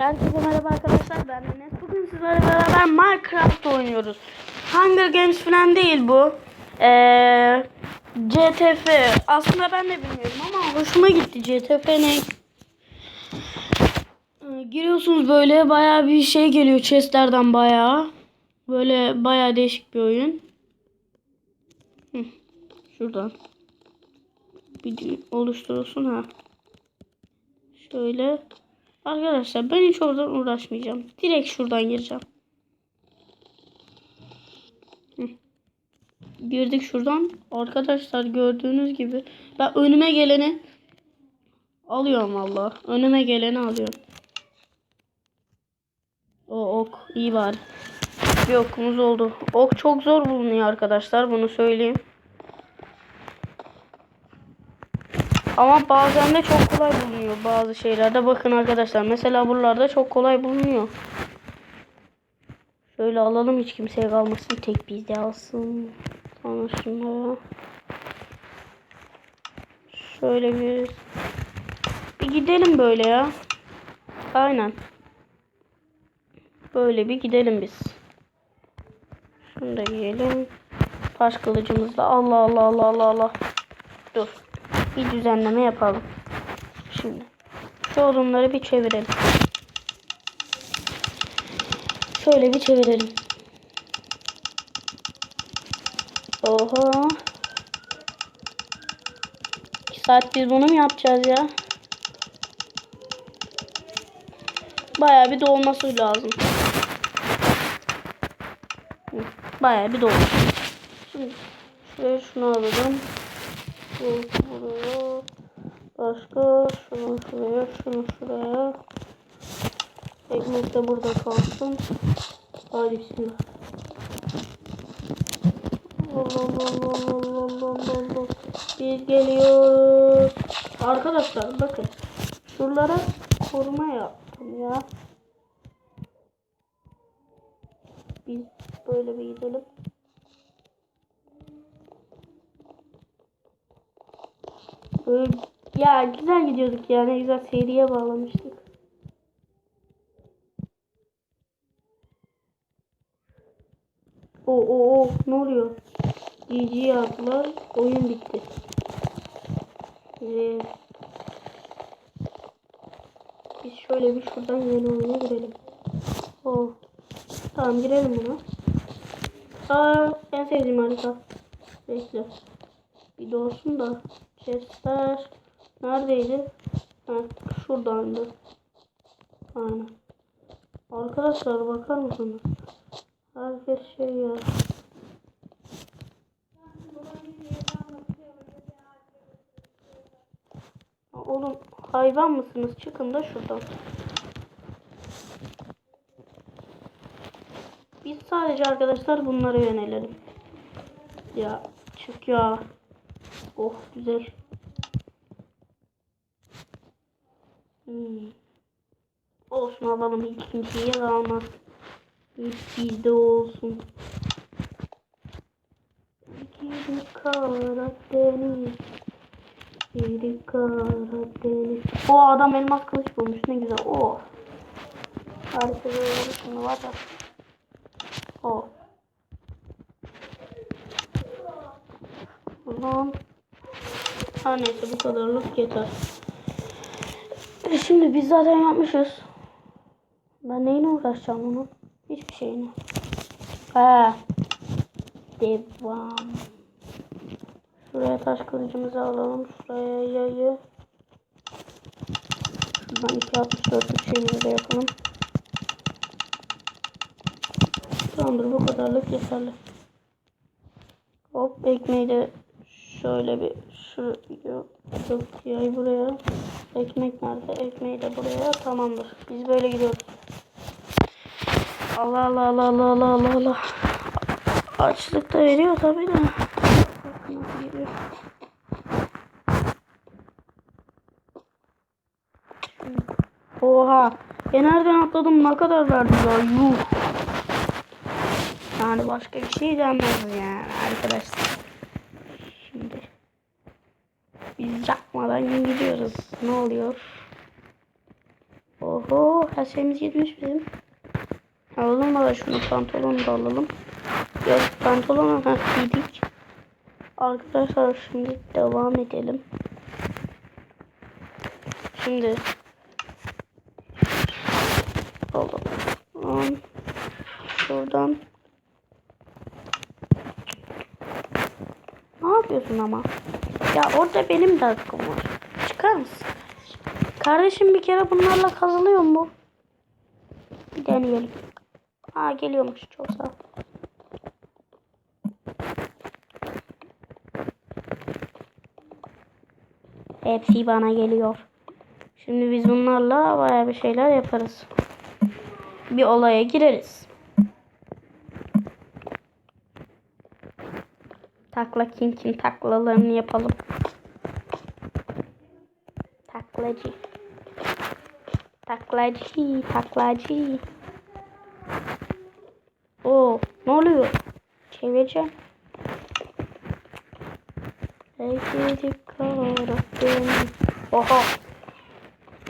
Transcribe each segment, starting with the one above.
Herkese merhaba arkadaşlar ben Enes. Bugün sizlerle beraber Minecraft oynuyoruz. Hunger Games falan değil bu. Ee, CTF. Aslında ben de bilmiyorum ama hoşuma gitti. CTF ne? Ee, Giriyorsunuz böyle bayağı bir şey geliyor chestlerden bayağı. Böyle bayağı değişik bir oyun. Şuradan. Bir oluşturulsun ha. Şöyle. Arkadaşlar ben hiç oradan uğraşmayacağım. Direkt şuradan gireceğim. Girdik şuradan. Arkadaşlar gördüğünüz gibi ben önüme geleni alıyorum valla. Önüme geleni alıyorum. O ok iyi bari. Bir okumuz oldu. Ok çok zor bulunuyor arkadaşlar bunu söyleyeyim. Ama bazen de çok kolay bulunuyor bazı şeylerde. Bakın arkadaşlar mesela buralarda çok kolay bulunuyor. Şöyle alalım hiç kimseye kalmasın. Tek bizde alsın. Sonra şunları. Şöyle bir bir gidelim böyle ya. Aynen. Böyle bir gidelim biz. Şunu da giyelim. Taş kılıcımızla. Allah Allah Allah Allah Allah. Dur bir düzenleme yapalım. Şimdi şu odunları bir çevirelim. Şöyle bir çevirelim. Oha. 2 saat biz bunu mu yapacağız ya? Bayağı bir dolması lazım. Bayağı bir dolmuş. Şimdi şöyle şunu alalım. Bu buraya. Başka şunu şuraya, şunu şuraya. Ekmek de burada kalsın. Hadi bismillah. Biz geliyoruz. Arkadaşlar bakın. Şuralara koruma yaptım ya. Biz böyle bir gidelim. Ya güzel gidiyorduk ya. Ne güzel seriye bağlamıştık. O o o ne oluyor? GG yaptılar. Oyun bitti. Ee, biz şöyle bir şuradan yeni oyuna girelim. Oh. Tamam girelim buna. Aa en sevdiğim harita. Bekle. Bir de olsun da. Chester neredeydi? Ha, şuradandı. Aynen. Arkadaşlar bakar mısınız? Herkes şey ya. Oğlum hayvan mısınız? Çıkın da şuradan. Biz sadece arkadaşlar bunlara yönelelim. Ya çık ya. Oh güzel. Hmm. Olsun alalım hiç kimseye kalmaz. Hep bizde olsun. Gidi Karadeniz. Gidi Karadeniz. O adam elmas kılıç bulmuş ne güzel. Oh. Harika böyle şimdi var ya. Oh. Ulan. Her neyse bu kadarlık yeter. E şimdi biz zaten yapmışız. Ben neyine uğraşacağım onun? Hiçbir şeyine. He. Devam. Şuraya taş kılıcımızı alalım. Şuraya yayı. Şuradan 264 şeyimizi de yapalım. Tamamdır bu kadarlık yeterli. Hop ekmeği de şöyle bir şu yok yay buraya. Ekmek nerede? Ekmeği de buraya. Tamamdır. Biz böyle gidiyoruz. Allah Allah Allah Allah Allah Allah Allah. Açlık da veriyor tabii de. Oha. E nereden atladım? Ne kadar verdi ya? Yuh. Yani başka bir şey denmez yani arkadaşlar. Şimdi gidiyoruz. Ne oluyor? Oh Oo her şeyimiz gitmiş bizim. Alalım baba şunu pantolonu da alalım. Yok pantolonu ha giydik. Arkadaşlar şimdi devam edelim. Şimdi alalım. Şuradan. Ne yapıyorsun ama? Ya orada benim de hakkım var. Mısın? Kardeşim bir kere bunlarla kazılıyor mu? Bir deneyelim. Aa geliyormuş çok sağ. Hepsi bana geliyor. Şimdi biz bunlarla baya bir şeyler yaparız. Bir olaya gireriz. Takla kinkin taklalarını yapalım. Taklacı. Taklacı, taklacı. Oo, ne oluyor? Çevireceğim. Sevgili karakterim. Oha.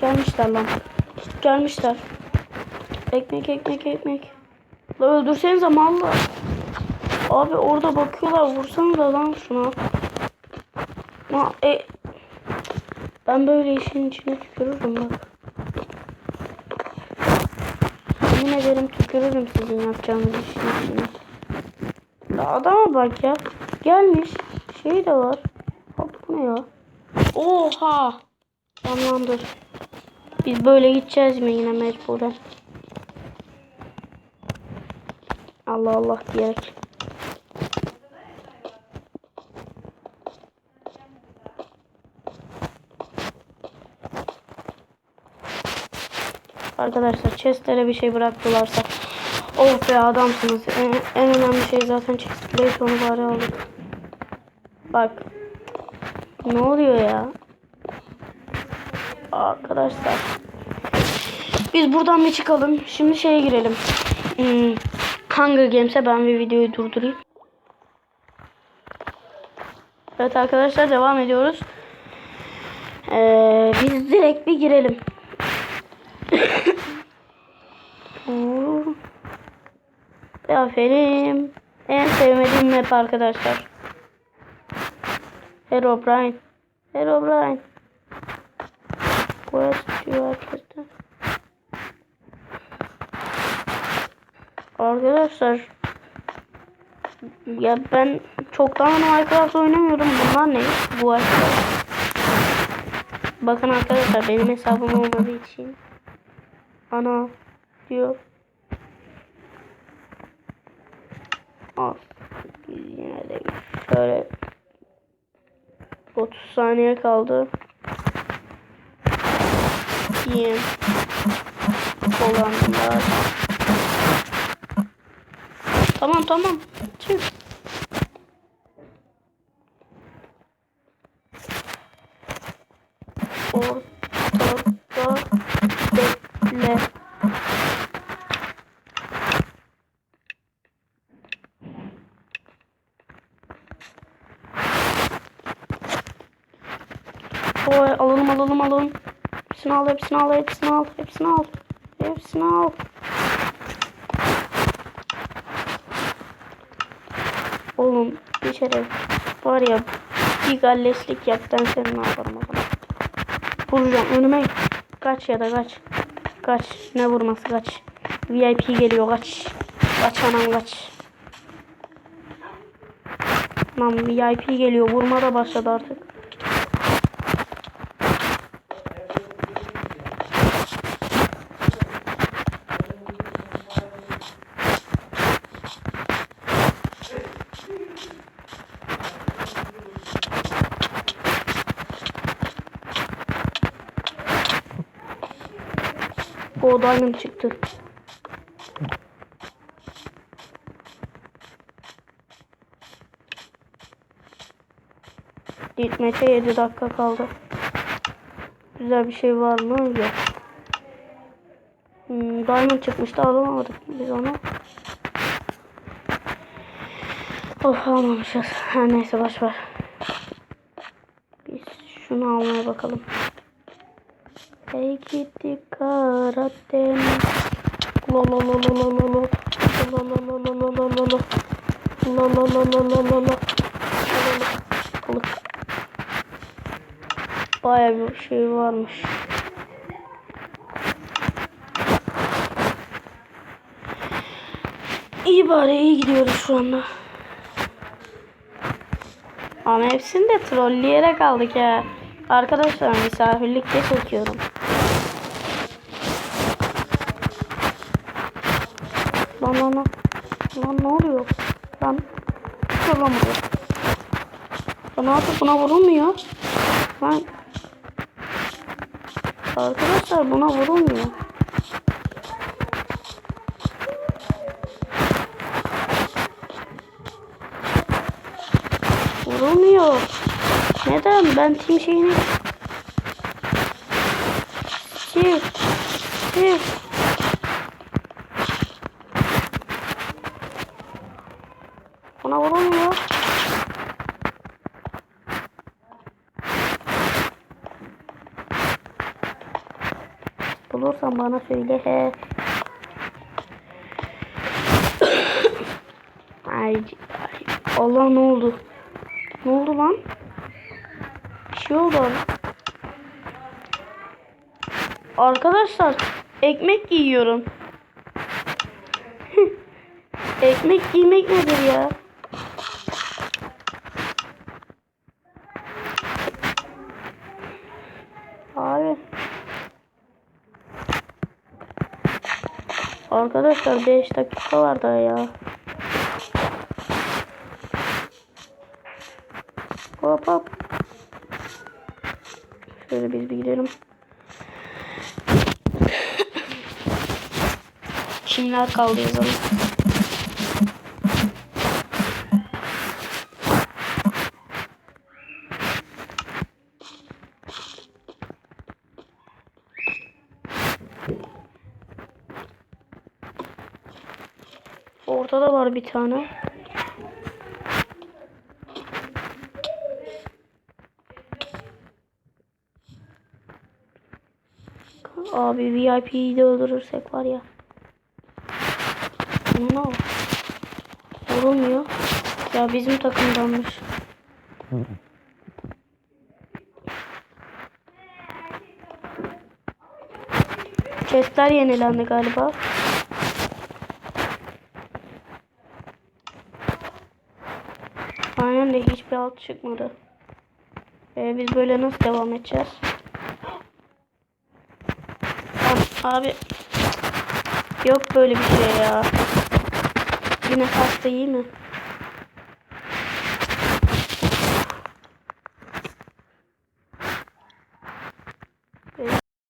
Gelmişler lan. Gelmişler. Ekmek, ekmek, ekmek. La öldürsenize mallar. Abi orada bakıyorlar. Vursanıza lan şuna. Ma e ben böyle işin içine tükürürüm bak. Yemin ederim tükürürüm sizin yapacağınız işin içine. Adama bak ya. Gelmiş. Şey de var. Hop bu ne ya? Oha. Tamamdır. Biz böyle gideceğiz mi yine mecburen? Allah Allah diyerek. Arkadaşlar chestlere bir şey bıraktılarsa. Oh be adamsınız. En, en önemli şey zaten chest plate onu bari aldık. Bak. Ne oluyor ya? Arkadaşlar. Biz buradan bir çıkalım. Şimdi şeye girelim. Hmm, Hunger Games'e ben bir videoyu durdurayım. Evet arkadaşlar devam ediyoruz. Ee, biz direkt bir girelim. Aferin. En sevmediğim map arkadaşlar. Herobrine. Herobrine. Quest diyor herkesten. Arkadaşlar ya ben çoktan Minecraft oynamıyorum. Bunlar ne? Bu arkadaşlar. Bakın arkadaşlar benim hesabım olmadığı için. Ana diyor. Al. Yine de şöyle 30 saniye kaldı. Yiyeyim. Olanlar. Tamam tamam. Çık. Ortada bekle. Oy alalım alalım alalım. Hepsini al hepsini al hepsini al hepsini al. Hepsini al. Oğlum bir şeref var ya bir galleşlik yap ben seni ne yaparım o zaman. Vuracağım önüme kaç ya da kaç. Kaç ne vurması kaç. VIP geliyor kaç. Kaç anam kaç. Tamam VIP geliyor vurma da başladı artık. O diamond çıktı. Gitmete 7 dakika kaldı. Güzel bir şey var mı? Yok. Hmm, diamond çıkmıştı alamadık biz onu. Of almamışız. Her neyse boş ver. Biz şunu almaya bakalım. Gitti Karadeniz. La la la la la la la. La la la la la la la la. La la la la la la la. Balık. Baya bir şey varmış. İyi bari iyi gidiyoruz şu anda. Ama hepsini de trolleyerek aldık ya. Arkadaşlar misafirlikte çekiyorum. Lan lan ne oluyor? Lan. Dur lan yapıyor? Buna vurulmuyor. Lan. Arkadaşlar buna vurulmuyor. Vurulmuyor. Neden? Ben tim şeyini... Steve. Steve. Buna vurulmuyor. Bulursan bana söyle he. ay, ay, Allah ne oldu? Ne oldu lan? Bir şey oldu. Arkadaşlar ekmek yiyorum. ekmek yemek nedir ya? Abi. Arkadaşlar 5 dakika var daha ya. Hop hop. Şöyle biz bir gidelim. Kimler kaldı yazalım. Var bir tane. Abi VIP'yi de öldürürsek var ya. Ne o? Vurulmuyor. Ya bizim takımdanmış. Chestler yenilendi galiba. Aynen de hiçbir alt çıkmadı. Ee, biz böyle nasıl devam edeceğiz? Abi yok böyle bir şey ya. Yine hasta iyi mi?